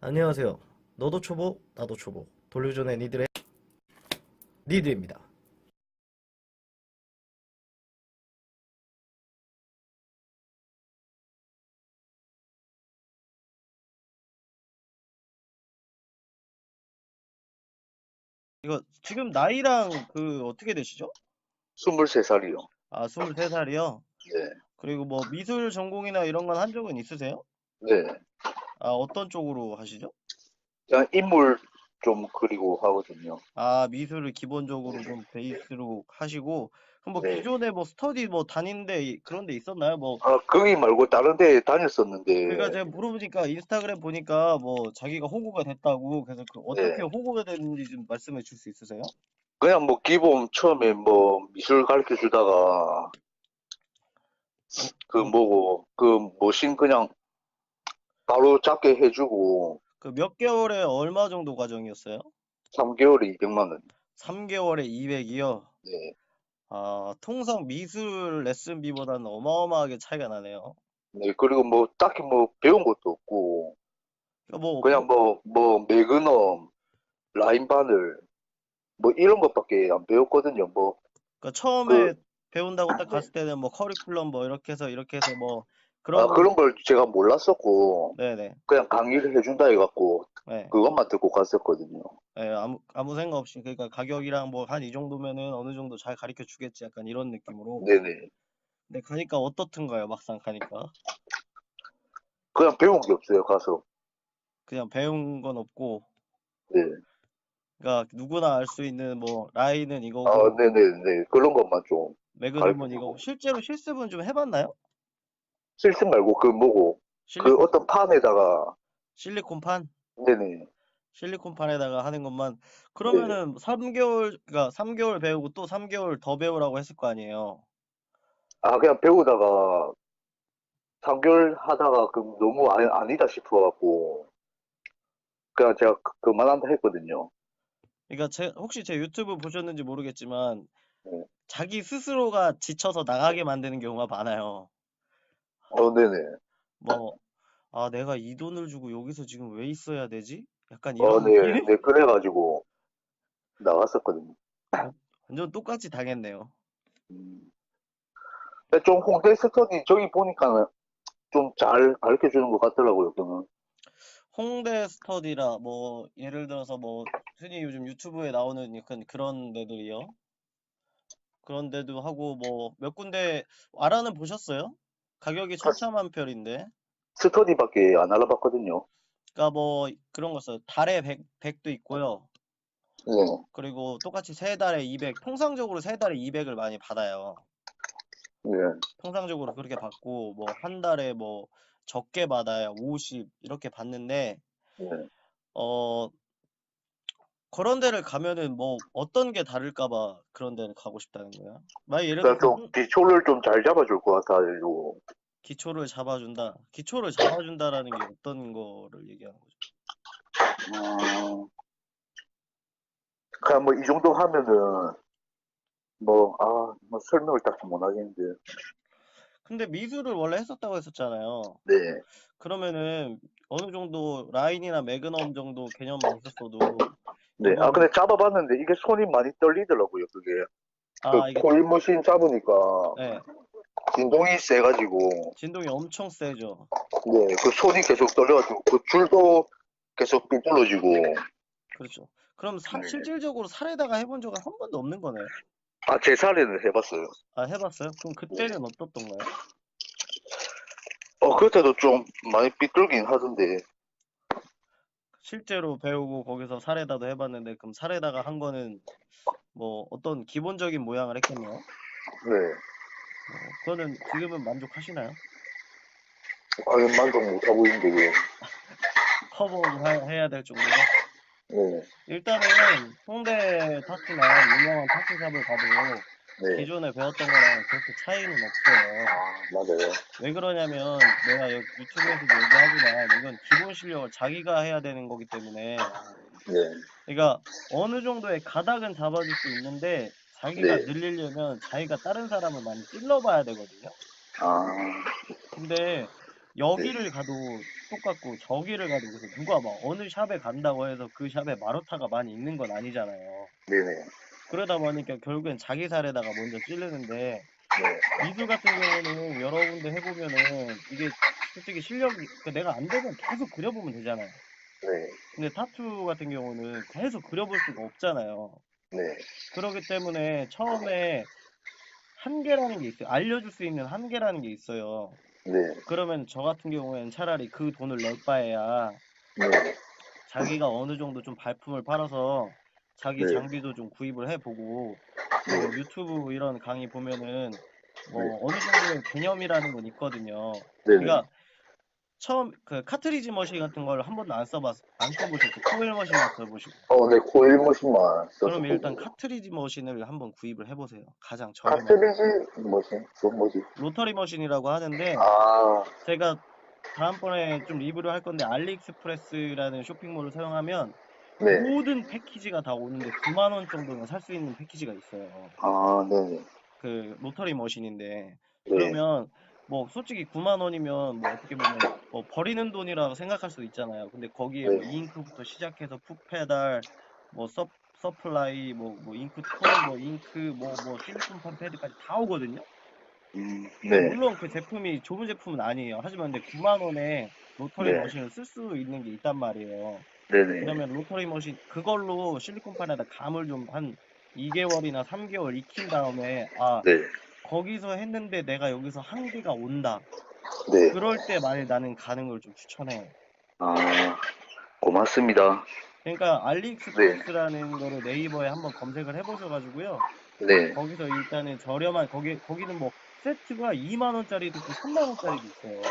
안녕하세요. 너도 초보, 나도 초보. 돌려주는 니들의 니드입니다. 이거 지금 나이랑 그 어떻게 되시죠? 23살이요. 아, 23살이요? 네. 그리고 뭐 미술 전공이나 이런 건 한 적은 있으세요? 네. 아, 어떤 쪽으로 하시죠? 그냥 인물 좀 그리고 하거든요. 아, 미술을 기본적으로 좀 베이스로 하시고, 그럼 뭐 네. 기존에 뭐 스터디 뭐 이- 그런 데 있었나요? 뭐, 아, 거기 말고 다른 데 다녔었는데, 그러니까 제가 물어보니까 인스타그램 보니까 뭐 자기가 호구가 됐다고, 그래서 그 어떻게 네. 호구가 됐는지 좀 말씀해 줄 수 있으세요? 그냥 뭐 기본 처음에 뭐 미술 가르쳐 주다가, 그 뭐고, 그 머신 그냥 바로 잡게 해주고, 그 몇 개월에 얼마 정도 과정이었어요? 3개월에 200만 원. 3개월에 200이요? 네. 아, 통상 미술 레슨비보다는 어마어마하게 차이가 나네요. 네, 그리고 뭐 딱히 뭐 배운 것도 없고, 그러니까 뭐, 그냥 뭐, 뭐 매그넘, 라인 바늘, 뭐 이런 것밖에 안 배웠거든요. 뭐, 그러니까 처음에 그- 배운다고 딱 네. 갔을 때는 뭐 커리큘럼 뭐 이렇게 해서 이렇게 해서 뭐 아, 그런 그런 걸 제가 몰랐었고, 네네 그냥 강의를 해준다 해갖고, 네. 그것만 듣고 갔었거든요. 네, 아무 아무 생각 없이 그러니까 가격이랑 뭐 한 이 정도면은 어느 정도 잘 가르쳐 주겠지 약간 이런 느낌으로 네네. 근데 가니까 어떻든가요 막상 가니까 그냥 배운 게 없어요, 가서. 그냥 배운 건 없고 네. 그러니까 누구나 알 수 있는 뭐 라인은 이거고 아, 네네네. 그런 것만 좀. 매그넘은 주고. 실제로 실습은 좀 해봤나요? 실습 말고 그 뭐고, 그 실리콘 어떤 판에다가, 실리콘판 네네. 실리콘판에다가 하는 것만 네. 그러면은 3개월 그러니까 3개월 배우고 또 3개월 더 배우라고 했을 거 아니에요. 아, 그냥 배우다가, 3개월 하다가 그 너무 아, 아니다 싶어갖고, 그냥 제가 그- 그만한다 했거든요. 그러니까 제 혹시 제 유튜브 보셨는지 모르겠지만 네. 자기 스스로가 지쳐서 나가게 만드는 경우가 많아요. 어, 네네. 뭐, 아, 내가 이 돈을 주고 여기서 지금 왜 있어야 되지? 약간 어, 이런 네. 느낌? 네, 그래가지고, 나갔었거든요. 완전 똑같이 당했네요. 음. 근데 좀 홍대 스터디 저기 보니까는 좀 잘 가르쳐 주는 것 같더라고요, 저는. 홍대 스터디라 뭐 예를 들어서 뭐 흔히 요즘 유튜브에 나오는 약간 그런 데들이요. 그런 데도 하고 뭐 몇 군데 알아는 보셨어요? 가격이 천차만 별인데. 스터디밖에 안 알아봤거든요. 그러니까 뭐 그런 거 써요. 달에 100, 100도 있고요. 네. 그리고 똑같이 세 달에 200, 통상적으로 세 달에 200을 많이 받아요. 네. 통상적으로 그렇게 받고 뭐 한 달에 뭐 적게 받아야 50 이렇게 받는데 네. 어 그런 데를 가면은 뭐 어떤 게 다를까 봐 그런 데를 가고 싶다는 거야. 만약 예를 그러니까 들어서 좀 기초를 좀 잘 잡아줄 것 같아가지고. 기초를 잡아준다. 기초를 잡아준다라는 게 어떤 거를 얘기하는 거죠? 음, 그냥 뭐 이 정도 하면은, 뭐, 아, 뭐 설명을 딱히 못 하겠는데. 근데 미술을 원래 했었다고 했었잖아요. 네. 그러면은 어느 정도 라인이나 매그넘 정도 개념만 있었어도 네. 아, 근데 잡아봤는데 이게 손이 많이 떨리더라고요, 그게. 아 그 이게 코일 머신 잡으니까 네, 진동이 세가지고, 진동이 엄청 세죠. 네. 그 손이 계속 떨려가지고, 그 줄도 계속 삐뚤어지고. 그렇죠. 그럼 사- 네. 실질적으로 살에다가 해본 적은 한 번도 없는 거네요. 아, 제 사례는 해봤어요. 아, 해봤어요? 그럼 그때는 어떻던가요? 어, 그때도 좀 많이 삐뚤긴 하던데. 실제로 배우고 거기서 살에다도 해봤는데 그럼 살에다가 한 거는 뭐 어떤 기본적인 모양을 했겠네요. 네. 어, 그거는 지금은 만족하시나요? 과연 만족 못하고 있는데, 왜. 커버를 하- 해야 될 정도로? 네. 일단은 홍대 타투나 유명한 타투샵을 가도 네. 기존에 배웠던 거랑 그렇게 차이는 없어요. 아, 맞아요. 왜 그러냐면 내가 여- 유튜브에서도 얘기하지만 이건 기본 실력을 자기가 해야 되는 거기 때문에 네. 그러니까 어느 정도의 가닥은 잡아줄 수 있는데 자기가 네. 늘리려면 자기가 다른 사람을 많이 찔러봐야 되거든요. 아, 근데 여기를 가도 똑같고 저기를 가도 그래서 누가 막 어느 샵에 간다고 해서 그 샵에 마루타가 많이 있는 건 아니잖아요. 네네. 그러다 보니까 결국엔 자기 살에다가 먼저 찌르는데 네. 미술 같은 경우는 여러 군데 해보면은 이게 솔직히 실력이 그러니까 내가 안 되면 계속 그려보면 되잖아요. 네. 근데 타투 같은 경우는 계속 그려볼 수가 없잖아요. 네. 그렇기 때문에 처음에 한계라는 게 있어요. 알려줄 수 있는 한계라는 게 있어요. 네. 그러면 저 같은 경우에는 차라리 그 돈을 낼 바에야 네. 자기가 어느 정도 좀 발품을 팔아서 자기 네. 장비도 좀 구입을 해보고 네. 뭐 유튜브 이런 강의 보면은 뭐 네. 어느 정도의 개념이라는 건 있거든요. 네네. 그러니까 처음 그 카트리지 머신 같은 걸 한 번도 안 써봤 안 써보셨고 코일 머신만 써보시고 어, 네, 코일 머신만. 그럼 일단 카트리지 머신을 한번 구입을 해보세요. 가장 저렴한 카트리지 머신? 그건 뭐지? 로터리 머신이라고 하는데 아, 제가 다음번에 좀 리뷰를 할 건데 알리익스프레스라는 쇼핑몰을 사용하면 네. 모든 패키지가 다 오는데 9만 원 정도는 살 수 있는 패키지가 있어요. 아, 네네. 그 로터리 머신인데 네. 그러면 뭐 솔직히 9만 원이면 뭐 어떻게 보면 뭐 버리는 돈이라고 생각할 수도 있잖아요. 근데 거기에 뭐 네. 잉크부터 시작해서 풋페달, 뭐 서, 서플라이, 뭐, 뭐 잉크 톤, 뭐 잉크, 뭐, 뭐 실리콘판 패드까지 다 오거든요. 음, 네. 물론 그 제품이 좋은 제품은 아니에요. 하지만 근데 9만 원에 로터리 네. 머신을 쓸 수 있는 게 있단 말이에요. 네네. 그러면 로터리 머신 그걸로 실리콘판에다 감을 좀 한 2개월이나 3개월 익힌 다음에 아 네. 거기서 했는데 내가 여기서 한계가 온다. 네. 그럴 때 만약 나는 가는 걸 좀 추천해. 아, 고맙습니다. 그러니까 알리익스프레스라는 거를 네이버에 한번 검색을 해보셔가지고요. 네. 거기서 일단은 저렴한 거기 거기는 뭐 세트가 2만 원짜리도 있고 3만 원짜리도 있어요.